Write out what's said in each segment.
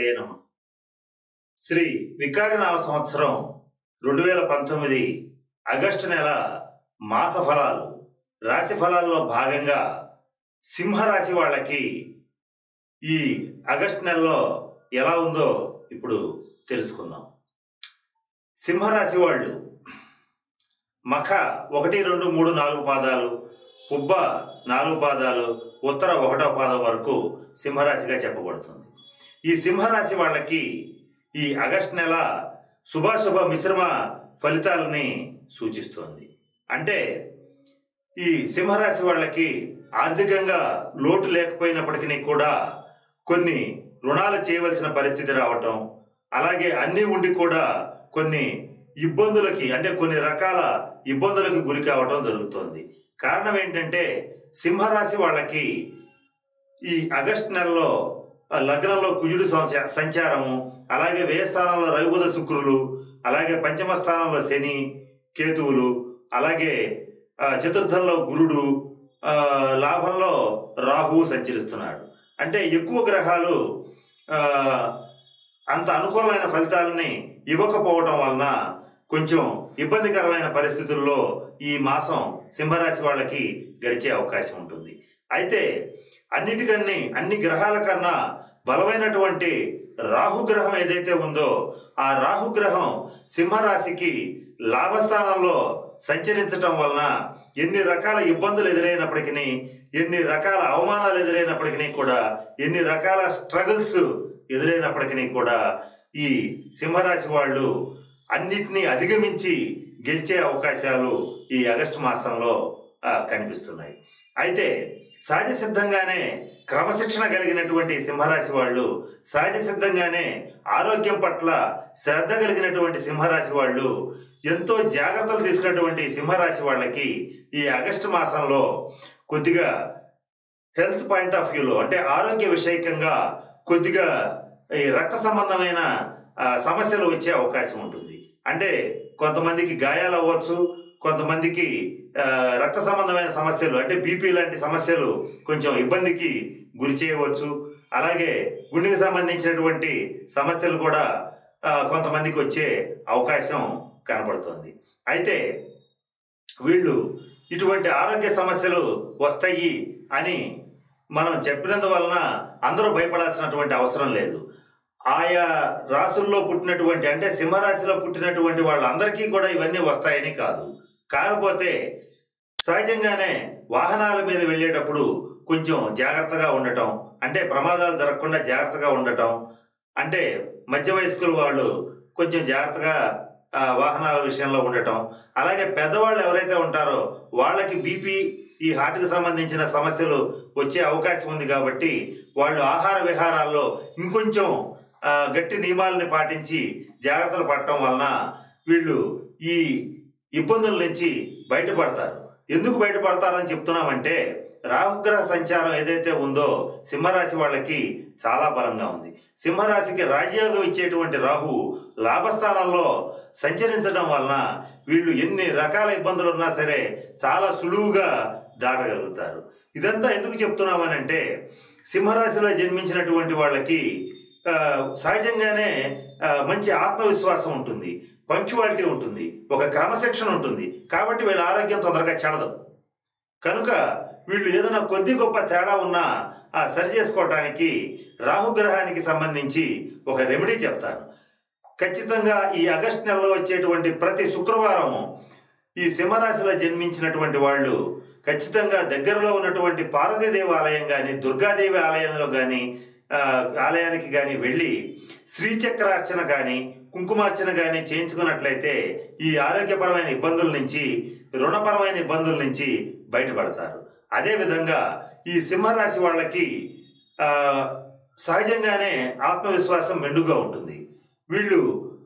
గణపతే నమ శ్రీ వికారినామ సంవత్సరం రెండు వేల పంతొమ్మిది ఆగస్టు నెల మాస ఫలాలు. రాశి ఫలాల్లో భాగంగా సింహరాశి వాళ్ళకి ఈ ఆగస్టు నెలలో ఎలా ఉందో ఇప్పుడు తెలుసుకుందాం. సింహరాశి వాళ్ళు మఖ ఒకటి రెండు మూడు నాలుగు పాదాలు పుబ్బ నాలుగు పాదాలు ఉత్తర ఒకటో పాదం వరకు సింహరాశిగా చెప్పబడుతుంది. ఈ సింహరాశి వాళ్ళకి ఈ ఆగస్ట్ నెల శుభాశుభ మిశ్రమ ఫలితాలని సూచిస్తోంది. అంటే ఈ సింహరాశి వాళ్ళకి ఆర్థికంగా లోటు లేకపోయినప్పటికీ కూడా కొన్ని రుణాలు చేయవలసిన పరిస్థితి రావటం అలాగే అన్నీ ఉండి కూడా కొన్ని ఇబ్బందులకి అంటే కొన్ని రకాల ఇబ్బందులకు గురి కావటం జరుగుతోంది. కారణం ఏంటంటే సింహరాశి వాళ్ళకి ఈ ఆగస్ట్ నెలలో లగ్నంలో కుజుడు సంచ- సంచారము అలాగే వ్యయ స్థానంలో రఘుబుధ శుక్రులు అలాగే పంచమ స్థానంలో శని కేతువులు అలాగే చతుర్థంలో గురుడు లాభంలో రాహువు సంచరిస్తున్నాడు. అంటే ఎక్కువ గ్రహాలు అంత అనుకూలమైన ఫలితాలని ఇవ్వకపోవటం వలన కొంచెం ఇబ్బందికరమైన పరిస్థితుల్లో ఈ మాసం సింహరాశి వాళ్ళకి గడిచే అవకాశం ఉంటుంది. అయితే అన్నిటికన్నీ అన్ని గ్రహాల కన్నా బలమైనటువంటి రాహుగ్రహం ఏదైతే ఉందో ఆ రాహుగ్రహం సింహరాశికి లాభస్థానంలో సంచరించటం వలన ఎన్ని రకాల ఇబ్బందులు ఎదురైనప్పటికీ ఎన్ని రకాల అవమానాలు ఎదురైనప్పటికీ కూడా ఎన్ని రకాల స్ట్రగుల్స్ ఎదురైనప్పటికీ కూడా ఈ సింహరాశి వాళ్ళు అన్నిటినీ అధిగమించి గెలిచే అవకాశాలు ఈ ఆగస్టు మాసంలో కనిపిస్తున్నాయి. అయితే సహజ సిద్ధంగానే క్రమశిక్షణ కలిగినటువంటి సింహరాశి వాళ్ళు సహజ సిద్ధంగానే ఆరోగ్యం పట్ల శ్రద్ధ కలిగినటువంటి సింహరాశి వాళ్ళు ఎంతో జాగ్రత్తలు తీసుకున్నటువంటి సింహరాశి వాళ్ళకి ఈ ఆగస్టు మాసంలో కొద్దిగా హెల్త్ పాయింట్ ఆఫ్ వ్యూలో అంటే ఆరోగ్య విషయకంగా కొద్దిగా ఈ రక్త సంబంధమైన సమస్యలు వచ్చే అవకాశం ఉంటుంది. అంటే కొంతమందికి గాయాలు అవ్వచ్చు కొంతమందికి రక్త సంబంధమైన సమస్యలు అంటే బీపీ లాంటి సమస్యలు కొంచెం ఇబ్బందికి గురి చేయవచ్చు. అలాగే గుండెకి సంబంధించినటువంటి సమస్యలు కూడా కొంతమందికి వచ్చే అవకాశం కనపడుతుంది అయితే వీళ్ళు ఇటువంటి ఆరోగ్య సమస్యలు వస్తాయి అని మనం చెప్పినందువలన అందరూ భయపడాల్సినటువంటి అవసరం లేదు. ఆయా రాసుల్లో పుట్టినటువంటి అంటే సింహరాశిలో పుట్టినటువంటి వాళ్ళందరికీ కూడా ఇవన్నీ వస్తాయని కాదు. కాకపోతే సహజంగానే వాహనాల మీద వెళ్ళేటప్పుడు కొంచెం జాగ్రత్తగా ఉండటం అంటే ప్రమాదాలు జరగకుండా జాగ్రత్తగా ఉండటం అంటే మధ్య వయస్కులు వాళ్ళు కొంచెం జాగ్రత్తగా వాహనాల విషయంలో ఉండటం. అలాగే పెద్దవాళ్ళు ఎవరైతే ఉంటారో వాళ్ళకి బీపీ ఈ హార్ట్కి సంబంధించిన సమస్యలు వచ్చే అవకాశం ఉంది కాబట్టి వాళ్ళు ఆహార విహారాల్లో ఇంకొంచెం గట్టి నియమాలని పాటించి జాగ్రత్తలు పడటం వలన వీళ్ళు ఈ ఇబ్బందుల నుంచి బయటపడతారు. ఎందుకు బయటపడతారని చెప్తున్నామంటే రాహుగ్రహ సంచారం ఏదైతే ఉందో సింహరాశి వాళ్ళకి చాలా బలంగా ఉంది. సింహరాశికి రాజయోగం ఇచ్చేటువంటి రాహు లాభస్థానంలో సంచరించడం వలన వీళ్ళు ఎన్ని రకాల ఇబ్బందులు ఉన్నా సరే చాలా సులువుగా దాటగలుగుతారు. ఇదంతా ఎందుకు చెప్తున్నామనంటే సింహరాశిలో జన్మించినటువంటి వాళ్ళకి సహజంగానే మంచి ఆత్మవిశ్వాసం ఉంటుంది. పంక్చువాలిటీ ఉంటుంది ఒక క్రమశిక్షణ ఉంటుంది. కాబట్టి వీళ్ళ ఆరోగ్యం తొందరగా చెడదు. కనుక వీళ్ళు ఏదైనా కొద్ది గొప్ప తేడా ఉన్నా ఆ సరి చేసుకోవటానికి రాహుగ్రహానికి సంబంధించి ఒక రెమెడీ చెప్తాను. ఖచ్చితంగా ఈ ఆగస్ట్ నెలలో వచ్చేటువంటి ప్రతి శుక్రవారము ఈ సింహరాశిలో జన్మించినటువంటి వాళ్ళు ఖచ్చితంగా దగ్గరలో ఉన్నటువంటి పార్వతీదేవి ఆలయం కానీ దుర్గాదేవి ఆలయంలో కానీ ఆలయానికి కానీ వెళ్ళి శ్రీచక్రార్చన కానీ కుంకుమార్చన కానీ చేయించుకున్నట్లయితే ఈ ఆరోగ్యపరమైన ఇబ్బందుల నుంచి రుణపరమైన ఇబ్బందుల నుంచి బయటపడతారు. అదేవిధంగా ఈ సింహరాశి వాళ్ళకి సహజంగానే ఆత్మవిశ్వాసం మెండుగా ఉంటుంది. వీళ్ళు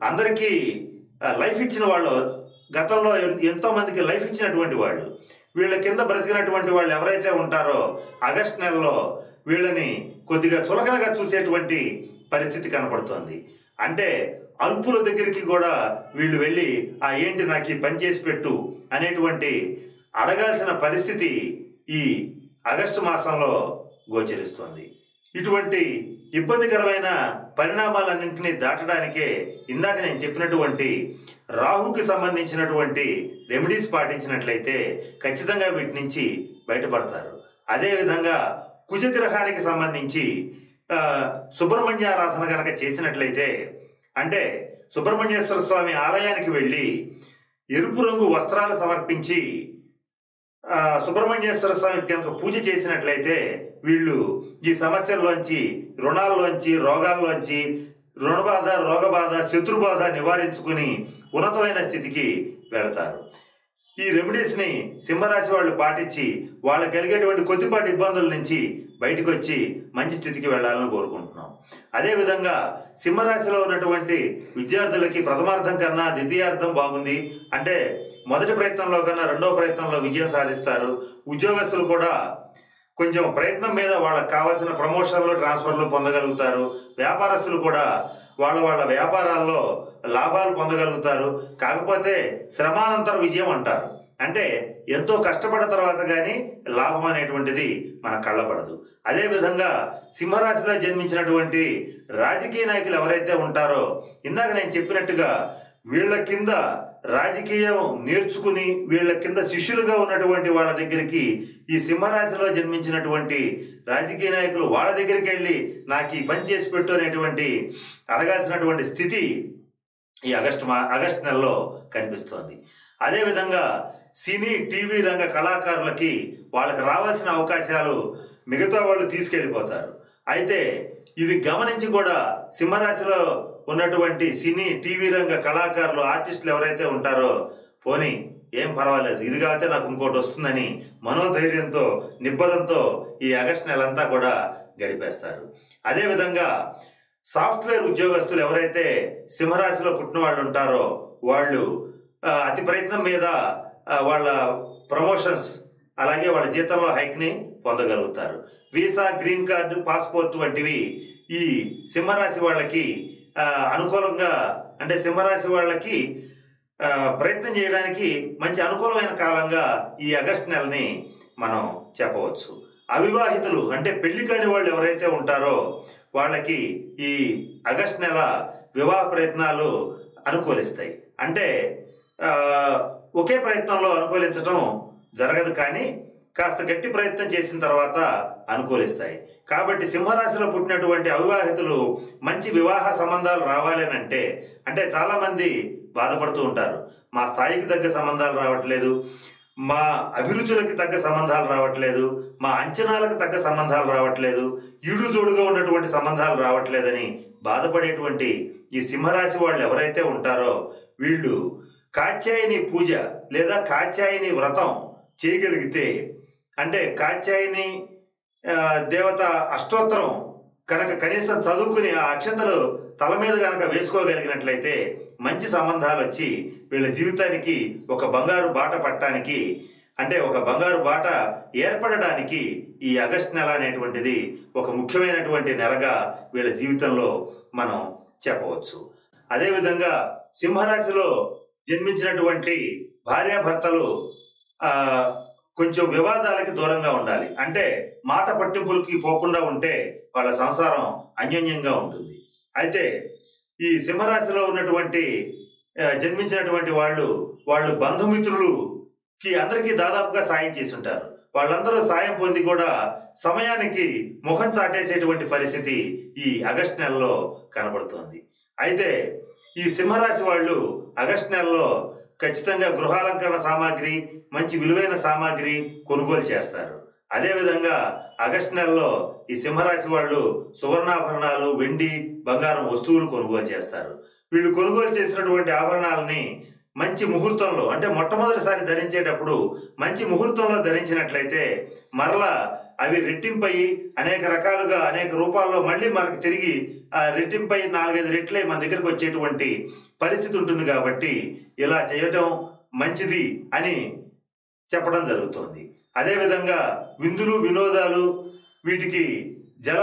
అందరికీ లైఫ్ ఇచ్చిన వాళ్ళు గతంలో ఎంతోమందికి లైఫ్ ఇచ్చినటువంటి వాళ్ళు. వీళ్ళ కింద బ్రతికినటువంటి వాళ్ళు ఎవరైతే ఉంటారో ఆగస్ట్ నెలలో వీళ్ళని కొద్దిగా చులకనగా చూసేటువంటి పరిస్థితి కనపడుతోంది. అంటే అల్పుల దగ్గరికి కూడా వీళ్ళు వెళ్ళి ఆ ఏంటి నాకు ఈ పని చేసి పెట్టు అనేటువంటి అడగాల్సిన పరిస్థితి ఈ ఆగస్టు మాసంలో గోచరిస్తోంది. ఇటువంటి ఇబ్బందికరమైన పరిణామాలన్నింటినీ దాటడానికే ఇందాక నేను చెప్పినటువంటి రాహుకి సంబంధించినటువంటి రెమెడీస్ పాటించినట్లయితే ఖచ్చితంగా వీటి నుంచి బయటపడతారు. అదేవిధంగా కుజగ్రహానికి సంబంధించి సుబ్రహ్మణ్యారాధన కనుక చేసినట్లయితే అంటే సుబ్రహ్మణ్యేశ్వర స్వామి ఆలయానికి వెళ్ళి ఎరుపు రంగు వస్త్రాలు సమర్పించి సుబ్రహ్మణ్యేశ్వర స్వామికి కనుక పూజ చేసినట్లయితే వీళ్ళు ఈ సమస్యల్లోంచి రుణాల్లోంచి రోగాల్లోంచి రుణబాధ రోగబాధ శత్రుబాధ నివారించుకుని ఉన్నతమైన స్థితికి వెళతారు. ఈ రెమెడీస్ని సింహరాశి వాళ్ళు పాటించి వాళ్ళకి కలిగేటువంటి కొద్దిపాటి ఇబ్బందుల నుంచి బయటకు వచ్చి మంచి స్థితికి వెళ్ళాలని కోరుకుంటున్నాం. అదేవిధంగా సింహరాశిలో ఉన్నటువంటి విద్యార్థులకి ప్రథమార్థం కన్నా ద్వితీయార్థం బాగుంది. అంటే మొదటి ప్రయత్నంలో కన్నా రెండో ప్రయత్నంలో విజయం సాధిస్తారు. ఉద్యోగస్తులు కూడా కొంచెం ప్రయత్నం మీద వాళ్ళకి కావాల్సిన ప్రమోషన్లు ట్రాన్స్ఫర్లు పొందగలుగుతారు. వ్యాపారస్తులు కూడా వాళ్ళ వాళ్ళ వ్యాపారాల్లో లాభాలు పొందగలుగుతారు. కాకపోతే శ్రమానంతర విజయం అంటారు. అంటే ఎంతో కష్టపడిన తర్వాత కానీ లాభం అనేటువంటిది మన కళ్ళపడదు అదేవిధంగా సింహరాశిలో జన్మించినటువంటి రాజకీయ నాయకులు ఎవరైతే ఉంటారో ఇందాక నేను చెప్పినట్టుగా వీళ్ళ కింద రాజకీయం నేర్చుకుని వీళ్ళ కింద శిష్యులుగా ఉన్నటువంటి వాళ్ళ దగ్గరికి ఈ సింహరాశిలో జన్మించినటువంటి రాజకీయ నాయకులు వాళ్ళ దగ్గరికి వెళ్ళి నాకు ఈ పని చేసి పెట్టు అనేటువంటి అడగాల్సినటువంటి స్థితి ఈ ఆగస్టు మా ఆగస్టు నెలలో కనిపిస్తోంది. అదేవిధంగా సినీ టీవీ రంగ కళాకారులకి వాళ్ళకి రావాల్సిన అవకాశాలు మిగతా వాళ్ళు తీసుకెళ్ళిపోతారు. అయితే ఇది గమనించి కూడా సింహరాశిలో ఉన్నటువంటి సినీ టీవీ రంగ కళాకారులు ఆర్టిస్టులు ఎవరైతే ఉంటారో పోనీ ఏం పర్వాలేదు. ఇది కాకపోతే నాకు ఇంకోటి వస్తుందని మనోధైర్యంతో నిబ్బరంతో ఈ ఆగస్టు నెలంతా కూడా గడిపేస్తారు. అదేవిధంగా సాఫ్ట్వేర్ ఉద్యోగస్తులు ఎవరైతే సింహరాశిలో పుట్టిన వాళ్ళు ఉంటారో వాళ్ళు అతి ప్రయత్నం మీద వాళ్ళ ప్రమోషన్స్ అలాగే వాళ్ళ జీతంలో హైక్ని పొందగలుగుతారు. వీసా గ్రీన్ కార్డు పాస్పోర్ట్ వంటివి ఈ సింహరాశి వాళ్ళకి అనుకూలంగా అంటే సింహరాశి వాళ్ళకి ప్రయత్నం చేయడానికి మంచి అనుకూలమైన కాలంగా ఈ ఆగస్ట్ నెలని మనం చెప్పవచ్చు. అవివాహితులు అంటే పెళ్ళి కాని వాళ్ళు ఎవరైతే ఉంటారో వాళ్ళకి ఈ ఆగస్ట్ నెల వివాహ ప్రయత్నాలు అనుకూలిస్తాయి. అంటే ఒకే ప్రయత్నంలో అనుకూలించడం జరగదు కానీ కాస్త గట్టి ప్రయత్నం చేసిన తర్వాత అనుకూలిస్తాయి. కాబట్టి సింహరాశిలో పుట్టినటువంటి అవివాహితులు మంచి వివాహ సంబంధాలు రావాలనంటే అంటే అంటే బాధపడుతూ ఉంటారు. మా స్థాయికి తగ్గ సంబంధాలు రావట్లేదు. మా అభిరుచులకి తగ్గ సంబంధాలు రావట్లేదు. మా అంచనాలకు తగ్గ సంబంధాలు రావట్లేదు. ఈడు జోడుగా ఉన్నటువంటి సంబంధాలు రావట్లేదని బాధపడేటువంటి ఈ సింహరాశి వాళ్ళు ఎవరైతే ఉంటారో వీళ్ళు కాత్యాయని పూజ లేదా కాత్యాయని వ్రతం చేయగలిగితే అంటే కాత్యాయని దేవత అష్టోత్తరం కనుక కనీసం చదువుకుని ఆ అక్షంతలు తల మీద కనుక వేసుకోగలిగినట్లయితే మంచి సంబంధాలు వచ్చి వీళ్ళ జీవితానికి ఒక బంగారు బాట పట్టడానికి అంటే ఒక బంగారు బాట ఏర్పడడానికి ఈ ఆగస్ట్ నెల అనేటువంటిది ఒక ముఖ్యమైనటువంటి నెలగా వీళ్ళ జీవితంలో మనం చెప్పవచ్చు. అదేవిధంగా సింహరాశిలో జన్మించినటువంటి భార్యాభర్తలు కొంచెం వివాదాలకి దూరంగా ఉండాలి. అంటే మాట పట్టింపులకి పోకుండా ఉంటే వాళ్ళ సంసారం అన్యోన్యంగా ఉంటుంది. అయితే ఈ సింహరాశిలో ఉన్నటువంటి జన్మించినటువంటి వాళ్ళు వాళ్ళు బంధుమిత్రులుకి అందరికీ దాదాపుగా సాయం చేసి ఉంటారు వాళ్ళందరూ సాయం పొంది కూడా సమయానికి ముఖం చాటేసేటువంటి పరిస్థితి ఈ ఆగస్ట్ నెలలో కనబడుతోంది. అయితే ఈ సింహరాశి వాళ్ళు ఆగస్ట్ నెలలో ఖచ్చితంగా గృహాలంకరణ సామాగ్రి మంచి విలువైన సామాగ్రి కొనుగోలు చేస్తారు. అదేవిధంగా ఆగస్టు నెలలో ఈ సింహరాశి వాళ్ళు సువర్ణాభరణాలు వెండి బంగారం వస్తువులు కొనుగోలు చేస్తారు. వీళ్ళు కొనుగోలు చేసినటువంటి ఆభరణాలని మంచి ముహూర్తంలో అంటే మొట్టమొదటిసారి ధరించేటప్పుడు మంచి ముహూర్తంలో ధరించినట్లయితే మరలా అవి రెట్టింపయి అనేక రకాలుగా అనేక రూపాల్లో మళ్ళీ మనకు తిరిగి రెట్టింపై నాలుగైదు రెట్లే మన దగ్గరకు వచ్చేటువంటి పరిస్థితి ఉంటుంది కాబట్టి ఇలా చేయటం మంచిది అని చెప్పడం జరుగుతోంది. అదేవిధంగా విందులు వినోదాలు వీటికి జల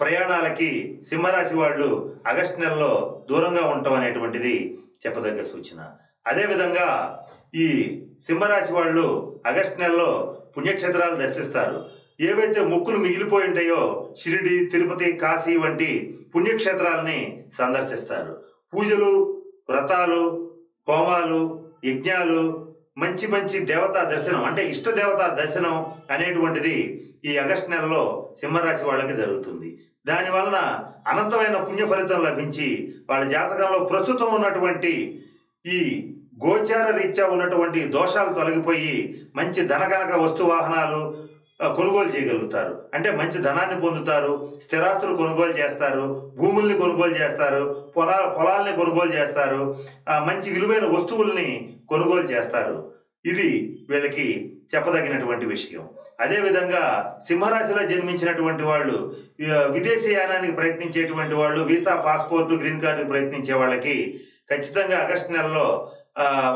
ప్రయాణాలకి సింహరాశి వాళ్ళు ఆగస్టు నెలలో దూరంగా ఉండటం అనేటువంటిది చెప్పదగ్గ సూచన. అదేవిధంగా ఈ సింహరాశి వాళ్ళు ఆగస్టు నెలలో పుణ్యక్షేత్రాలు దర్శిస్తారు. ఏవైతే మొక్కులు మిగిలిపోయి ఉంటాయో షిరిడి తిరుపతి కాశీ వంటి పుణ్యక్షేత్రాలని సందర్శిస్తారు. పూజలు వ్రతాలు హోమాలు యజ్ఞాలు మంచి మంచి దేవతా దర్శనం అంటే ఇష్ట దేవతా దర్శనం అనేటువంటిది ఈ ఆగస్టు నెలలో సింహరాశి వాళ్ళకి జరుగుతుంది. దాని వలన అనంతమైన పుణ్య ఫలితం లభించి వాళ్ళ జాతకంలో ప్రస్తుతం ఉన్నటువంటి ఈ గోచార రీత్యా ఉన్నటువంటి దోషాలు తొలగిపోయి మంచి ధనకనక వస్తు వాహనాలు కొనుగోలు చేయగలుగుతారు. అంటే మంచి ధనాన్ని పొందుతారు స్థిరాస్తులు కొనుగోలు చేస్తారు భూముల్ని కొనుగోలు చేస్తారు పొలా పొలాల్ని కొనుగోలు చేస్తారు మంచి విలువైన వస్తువుల్ని కొనుగోలు చేస్తారు. ఇది వీళ్ళకి చెప్పదగినటువంటి విషయం. అదేవిధంగా సింహరాశిలో జన్మించినటువంటి వాళ్ళు విదేశీయానానికి విదేశీ యానానికి ప్రయత్నించేటువంటి వాళ్ళు వీసా పాస్పోర్ట్ గ్రీన్ కార్డుకి ప్రయత్నించే వాళ్ళకి ఖచ్చితంగా ఆగస్టు నెలలో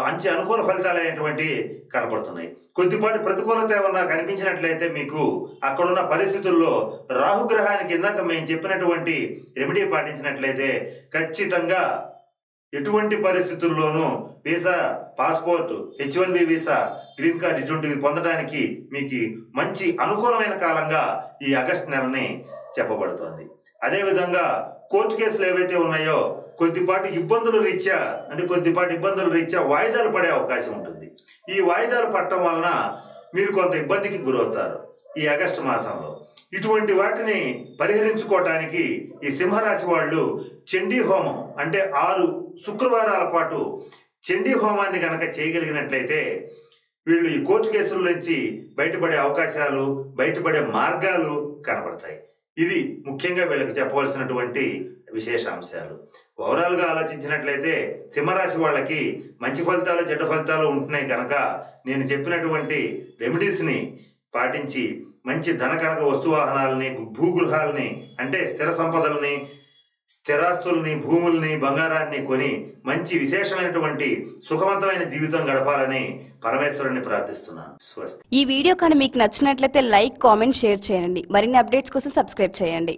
మంచి అనుకూల ఫలితాలైనటువంటి కనపడుతున్నాయి. కొద్దిపాటి ప్రతికూలత ఏమన్నా కనిపించినట్లయితే మీకు అక్కడున్న పరిస్థితుల్లో రాహుగ్రహానికి ఇందాక మేము చెప్పినటువంటి రెమెడీ పాటించినట్లయితే ఖచ్చితంగా ఎటువంటి పరిస్థితుల్లోనూ visa passport H one B visa green card ఇటువంటివి పొందడానికి మీకు మంచి అనుకూలమైన కాలంగా ఈ ఆగస్టు నెలని చెప్పబడుతోంది. అదేవిధంగా కోర్టు కేసులు ఏవైతే ఉన్నాయో కొద్దిపాటి ఇబ్బందుల రీత్యా అంటే కొద్దిపాటి ఇబ్బందుల రీత్యా వాయిదాలు పడే అవకాశం ఉంటుంది. ఈ వాయిదాలు పట్టడం వలన మీరు కొంత ఇబ్బందికి గురవుతారు ఈ ఆగస్టు మాసంలో. ఇటువంటి వాటిని పరిహరించుకోవటానికి ఈ సింహరాశి వాళ్ళు చండీ హోమం అంటే ఆరు శుక్రవారాల పాటు చండీ హోమాన్ని గనక చేయగలిగినట్లయితే వీళ్ళు ఈ కోర్టు కేసుల నుంచి బయటపడే అవకాశాలు బయటపడే మార్గాలు కనబడతాయి. ఇది ముఖ్యంగా వీళ్ళకి చెప్పవలసినటువంటి విశేష అంశాలు ఓవరాల్గా ఆలోచించినట్లయితే సింహరాశి వాళ్ళకి మంచి ఫలితాలు చెడ్డ ఫలితాలు ఉంటున్నాయి కనుక నేను చెప్పినటువంటి రెమెడీస్ని పాటించి మంచి ధనకనక వస్తువాహనాలని భూగృహాలని అంటే స్థిర సంపదలని స్థిరాస్తుల్ని భూముల్ని బంగారాన్ని కొని మంచి విశేషమైనటువంటి సుఖవంతమైన జీవితం గడపాలని పరమేశ్వరుని ప్రార్థిస్తున్నాను. స్వస్తి. ఈ వీడియో కానీ మీకు నచ్చినట్లయితే లైక్ కామెంట్ షేర్ చేయండి. మరిన్ని అప్డేట్స్ కోసం సబ్స్క్రైబ్ చేయండి.